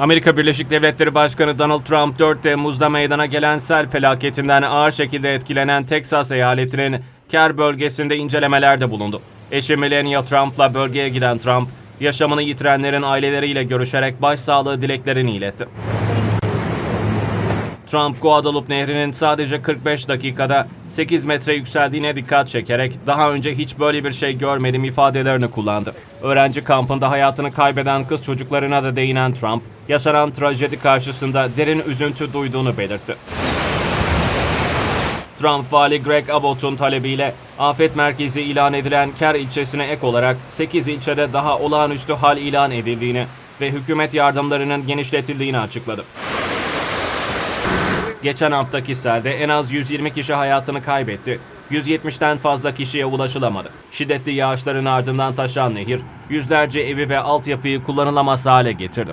Amerika Birleşik Devletleri Başkanı Donald Trump 4 Temmuz'da meydana gelen sel felaketinden ağır şekilde etkilenen Teksas eyaletinin Kerr bölgesinde incelemelerde bulundu. Eşi Melania Trump'la bölgeye giden Trump, yaşamını yitirenlerin aileleriyle görüşerek başsağlığı dileklerini iletti. Trump, Guadalupe Nehri'nin sadece 45 dakikada 8 metre yükseldiğine dikkat çekerek daha önce hiç böyle bir şey görmedim ifadelerini kullandı. Öğrenci kampında hayatını kaybeden kız çocuklarına da değinen Trump, yaşanan trajedi karşısında derin üzüntü duyduğunu belirtti. Trump, Vali Greg Abbott'un talebiyle afet merkezi ilan edilen Kerr ilçesine ek olarak 8 ilçede daha olağanüstü hal ilan edildiğini ve hükümet yardımlarının genişletildiğini açıkladı. Geçen haftaki selde en az 120 kişi hayatını kaybetti. 170'ten fazla kişiye ulaşılamadı. Şiddetli yağışların ardından taşan nehir, yüzlerce evi ve altyapıyı kullanılamaz hale getirdi.